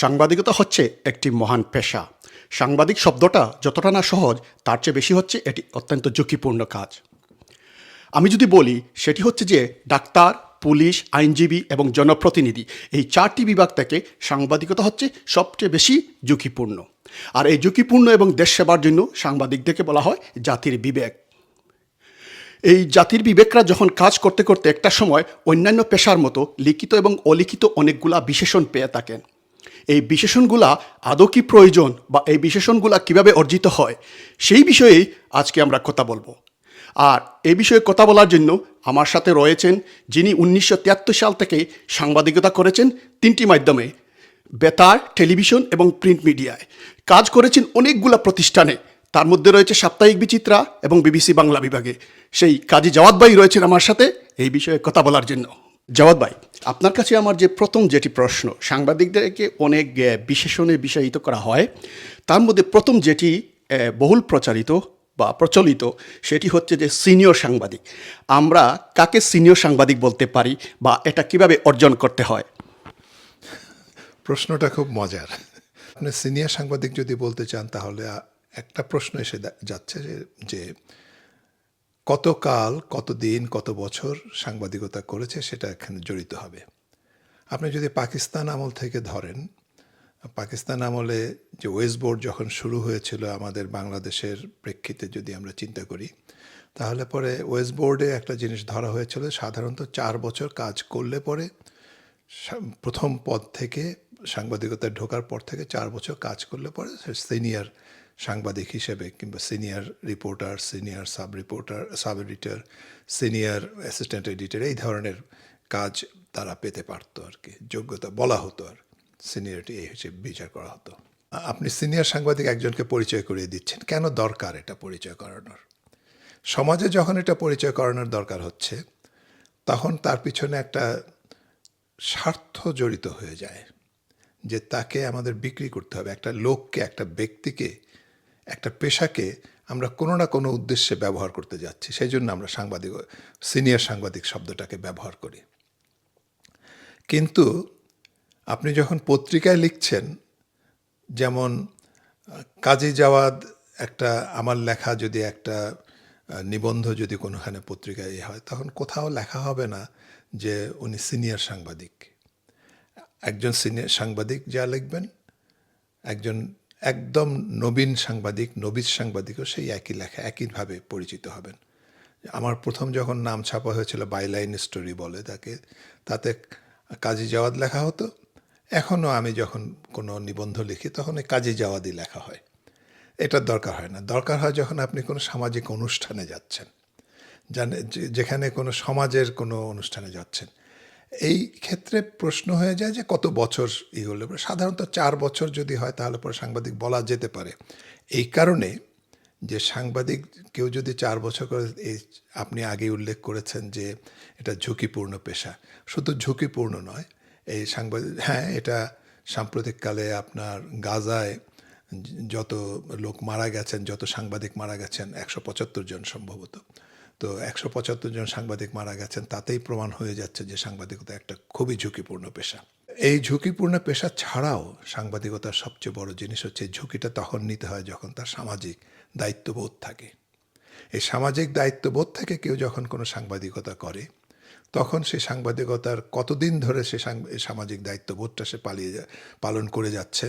সাংবাদিকতা হচ্ছে একটি মহান পেশা। সাংবাদিক শব্দটা যতটা না সহজ, তার চেয়ে বেশি হচ্ছে এটি অত্যন্ত ঝুঁকিপূর্ণ কাজ। আমি যদি বলি, সেটি হচ্ছে যে ডাক্তার, পুলিশ, আইনজীবী এবং জনপ্রতিনিধি এই চারটি বিভাগ থেকে সাংবাদিকতা হচ্ছে সবচেয়ে বেশি ঝুঁকিপূর্ণ। আর এই ঝুঁকিপূর্ণ এবং দেশ সেবার জন্য সাংবাদিকদেরকে বলা হয় জাতির বিবেক। এই জাতির বিবেকরা যখন কাজ করতে করতে একটা সময় অন্যান্য পেশার মতো লিখিত এবং অলিখিত অনেকগুলা বিশেষণ পেয়ে থাকেন। এই বিশেষণগুলা আদৌ কি প্রয়োজন বা এই বিশেষণগুলা কীভাবে অর্জিত হয়, সেই বিষয়েই আজকে আমরা কথা বলব। আর এই বিষয়ে কথা বলার জন্য আমার সাথে রয়েছেন যিনি উনিশশো তিয়াত্তর সাল থেকে সাংবাদিকতা করেছেন, তিনটি মাধ্যমে, বেতার, টেলিভিশন এবং প্রিন্ট মিডিয়ায়। কাজ করেছেন অনেকগুলা প্রতিষ্ঠানে, তার মধ্যে রয়েছে সাপ্তাহিক বিচিত্রা এবং বিবিসি বাংলা বিভাগে। সেই কাজী জাওয়াদ ভাই রয়েছেন আমার সাথে, এই বিষয়ে কথা বলার জন্য। জাওয়াদ ভাই, আপনার কাছে আমার যে প্রথম যেটি প্রশ্ন, সাংবাদিকদেরকে অনেক বিশেষণে বিষয়িত করা হয়। তার মধ্যে প্রথম যেটি বহুল প্রচারিত বা প্রচলিত, সেটি হচ্ছে যে সিনিয়র সাংবাদিক। আমরা কাকে সিনিয়র সাংবাদিক বলতে পারি বা এটা কীভাবে অর্জন করতে হয়? প্রশ্নটা খুব মজার। আপনি সিনিয়র সাংবাদিক যদি বলতে চান, তাহলে একটা প্রশ্ন এসে যাচ্ছে যে যে কত দিন কত বছর সাংবাদিকতা করেছে সেটা এখানে জড়িত হবে। আপনি যদি পাকিস্তান আমল থেকে ধরেন, পাকিস্তান আমলে যে ওয়েস্ট বোর্ড যখন শুরু হয়েছিল আমাদের বাংলাদেশের প্রেক্ষিতে যদি আমরা চিন্তা করি, তাহলে পরে ওয়েস্ট বোর্ডে একটা জিনিস ধরা হয়েছিল, সাধারণত চার বছর কাজ করলে পরে প্রথম পদ থেকে সাংবাদিকতায় ঢোকার পর থেকে চার বছর কাজ করলে পরে সিনিয়র সাংবাদিক হিসেবে কিংবা senior reporter, senior sub reporter, sub editor, senior assistant editor, এই ধরনের কাজ তারা পেতে পারতো আর কি। যোগ্যতা বলা হতো আর সিনিয়রিটি এই হিসেবে বিচার করা হতো। আপনি সিনিয়র সাংবাদিক একজনকে পরিচয় করিয়ে দিচ্ছেন, কেন দরকার এটা পরিচয় করানোর? সমাজে যখন এটা পরিচয় করানোর দরকার হচ্ছে, তখন তার পিছনে একটা স্বার্থ জড়িত হয়ে যায় যে তাকে আমাদের বিক্রি করতে হবে। একটা লোককে, একটা ব্যক্তিকে একটা পেশাকে আমরা কোনো না কোনো উদ্দেশ্যে ব্যবহার করতে যাচ্ছি। সেই জন্য আমরা সাংবাদিক, সিনিয়র সাংবাদিক শব্দটাকে ব্যবহার করি। কিন্তু আপনি যখন পত্রিকায় লিখছেন, যেমন, কাজী জাওয়াদ একটা, আমার লেখা যদি একটা, নিবন্ধ যদি কোনোখানে পত্রিকায় ইয়ে হয়, তখন কোথাও লেখা হবে না যে উনি সিনিয়র সাংবাদিক। একজন সিনিয়র সাংবাদিক যা লিখবেন, একজন একদম নবীন সাংবাদিক, নবীজ সাংবাদিকও সেই একই লেখা, একইভাবে পরিচিত হবেন। আমার প্রথম যখন নাম ছাপা হয়েছিল বাইলাইন স্টোরি বলে তাকে, তাতে কাজী জাওয়াদ লেখা হতো। এখনও আমি যখন কোনো নিবন্ধ লিখি, তখন এই কাজী জাওয়াদই লেখা হয়। এটার দরকার হয় না। দরকার হয় যখন আপনি কোনো সামাজিক অনুষ্ঠানে যাচ্ছেন। যেখানে কোনো সমাজের কোনো অনুষ্ঠানে যাচ্ছেন। এই ক্ষেত্রে প্রশ্ন হয়ে যায় যে কত বছর ই হলে সাধারণত চার বছর যদি হয় তাহলে পরে সাংবাদিক বলা যেতে পারে। এই কারণে যে সাংবাদিক কেউ যদি চার বছর করে এই আপনি আগে উল্লেখ করেছেন যে এটা ঝুঁকিপূর্ণ পেশা। শুধু ঝুঁকিপূর্ণ নয়, এই সাংবাদিক হ্যাঁ এটা সাম্প্রতিককালে আপনার গাজায় যত লোক মারা গেছেন, যত সাংবাদিক মারা গেছেন, একশো পঁচাত্তর জন সম্ভবত। তো একশো পঁচাত্তর জন সাংবাদিক মারা গেছেন, তাতেই প্রমাণ হয়ে যাচ্ছে যে সাংবাদিকতা একটা খুবই ঝুঁকিপূর্ণ পেশা। এই ঝুঁকিপূর্ণ পেশা ছাড়াও সাংবাদিকতার সবচেয়ে বড় জিনিস হচ্ছে ঝুঁকিটা তখন নিতে হয় যখন তার সামাজিক দায়িত্ববোধ থাকে। এই সামাজিক দায়িত্ববোধ থেকে কেউ যখন কোনো সাংবাদিকতা করে, তখন সে সাংবাদিকতার কতদিন ধরে সে সামাজিক দায়িত্ববোধটা সে পালিয়ে পালন করে যাচ্ছে,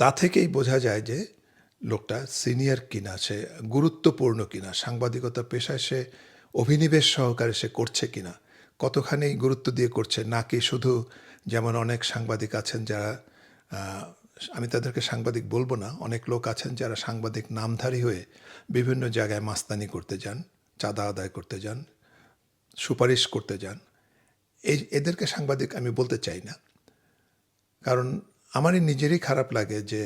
তা থেকেই বোঝা যায় যে লোকটা সিনিয়র কিনা, সে গুরুত্বপূর্ণ কিনা, সাংবাদিকতা পেশায় সে অভিনিবেশ সহকারে সে করছে কিনা, কতখানি গুরুত্ব দিয়ে করছে, নাকি শুধু যেমন অনেক সাংবাদিক আছেন যারা আমি তাদেরকে সাংবাদিক বলব না, অনেক লোক আছেন যারা সাংবাদিক নামধারী হয়ে বিভিন্ন জায়গায় মাস্তানি করতে যান, চাঁদা আদায় করতে যান, সুপারিশ করতে যান এই এদেরকে সাংবাদিক আমি বলতে চাই না। কারণ আমারই নিজেরই খারাপ লাগে যে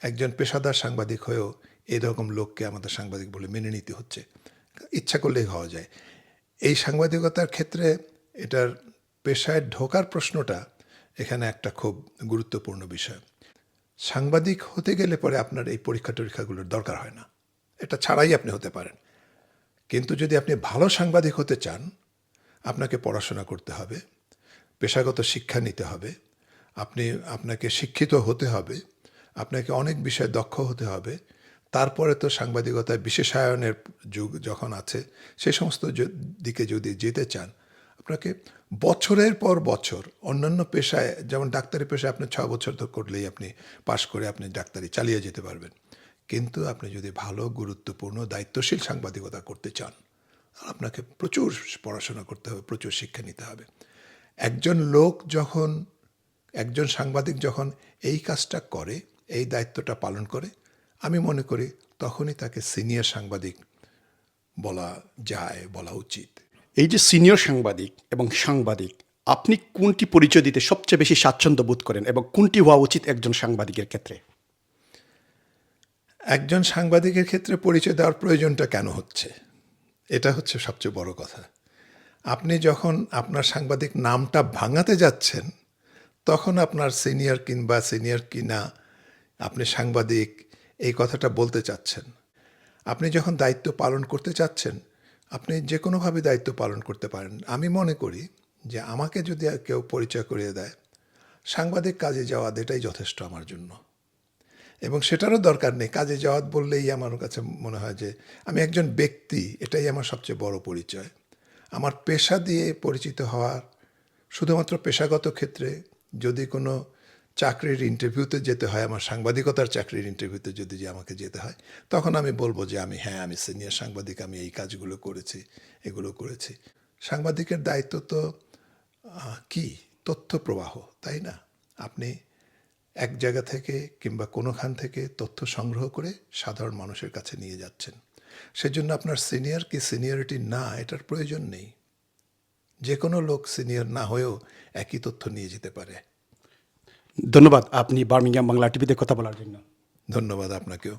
একজন পেশাদার সাংবাদিক হয়েও এরকম লোককে আমাদের সাংবাদিক বলে মেনে নিতে হচ্ছে। ইচ্ছা করলেই হওয়া যায়। এই সাংবাদিকতার ক্ষেত্রে এটার পেশায় ঢোকার প্রশ্নটা এখানে একটা খুব গুরুত্বপূর্ণ বিষয়। সাংবাদিক হতে গেলে পরে আপনার এই পরীক্ষা টরীক্ষাগুলোর দরকার হয় না। এটা ছাড়াই আপনি হতে পারেন। কিন্তু যদি আপনি ভালো সাংবাদিক হতে চান, আপনাকে পড়াশোনা করতে হবে, পেশাগত শিক্ষা নিতে হবে, আপনি আপনাকে শিক্ষিত হতে হবে আপনাকে অনেক বিষয়ে দক্ষ হতে হবে। তারপরে তো সাংবাদিকতায় বিশেষায়নের যুগ যখন আছে, সে সমস্ত দিকে যদি যেতে চান, আপনাকে বছরের পর বছর অন্যান্য পেশায়, যেমন ডাক্তারি পেশায় আপনি ছয় বছর তো করলেই আপনি পাশ করে আপনি ডাক্তারি চালিয়ে যেতে পারবেন। কিন্তু আপনি যদি ভালো, গুরুত্বপূর্ণ, দায়িত্বশীল সাংবাদিকতা করতে চান, আপনাকে প্রচুর পড়াশোনা করতে হবে, প্রচুর শিক্ষা নিতে হবে। একজন লোক যখন, একজন সাংবাদিক যখন এই কাজটা করে এই দায়িত্বটা পালন করে। আমি মনে করি তখনই তাকে সিনিয়র সাংবাদিক বলা যায় বলা উচিত। এই যে সিনিয়র সাংবাদিক এবং সাংবাদিক আপনি কোনটি পরিচয় দিতে সবচেয়ে বেশি স্বাচ্ছন্দ্য বোধ করেন এবং কোনটি হওয়া উচিত একজন সাংবাদিকের ক্ষেত্রে? একজন সাংবাদিকের ক্ষেত্রে পরিচয় দেওয়ার প্রয়োজনটা কেন হচ্ছে? এটা হচ্ছে সবচেয়ে বড় কথা। আপনি যখন আপনার সাংবাদিক নামটা ভাঙাতে যাচ্ছেন তখন আপনার সিনিয়র কিংবা সিনিয়র কিনা আপনি সাংবাদিক, এই কথাটা বলতে চাচ্ছেন। আপনি যখন দায়িত্ব পালন করতে চাচ্ছেন, আপনি যে কোনোভাবে দায়িত্ব পালন করতে পারেন। আমি মনে করি যে আমাকে যদি কেউ পরিচয় করিয়ে দেয়, সাংবাদিক কাজে যাওয়া এটাই যথেষ্ট আমার জন্য। এবং সেটারও দরকার নেই। কাজে যাওয়াত বললেই আমার কাছে মনে হয় যে আমি একজন ব্যক্তি, এটাই আমার সবচেয়ে বড় পরিচয়। আমার পেশা দিয়ে পরিচিত হওয়ার, শুধুমাত্র পেশাগত ক্ষেত্রে যদি কোনো চাকরির ইন্টারভিউতে যেতে হয়, আমার সাংবাদিকতার চাকরির ইন্টারভিউতে যদি যে আমাকে যেতে হয়, তখন আমি বলব যে আমি হ্যাঁ আমি সিনিয়র সাংবাদিক, আমি এই কাজগুলো করেছি, এগুলো করেছি। সাংবাদিকের দায়িত্ব তো কি? তথ্য প্রবাহ তাই না? আপনি এক জায়গা থেকে কিংবা কোনোখান থেকে তথ্য সংগ্রহ করে সাধারণ মানুষের কাছে নিয়ে যাচ্ছেন। সেজন্য আপনার সিনিয়র কি সিনিয়রিটি না, এটার প্রয়োজন নেই। যে কোনো লোক সিনিয়র না হয়েও একই তথ্য নিয়ে যেতে পারে। ধন্যবাদ আপনি বার্মিংহাম বাংলা টিভিতে কথা বলার জন্য। ধন্যবাদ আপনাকেও।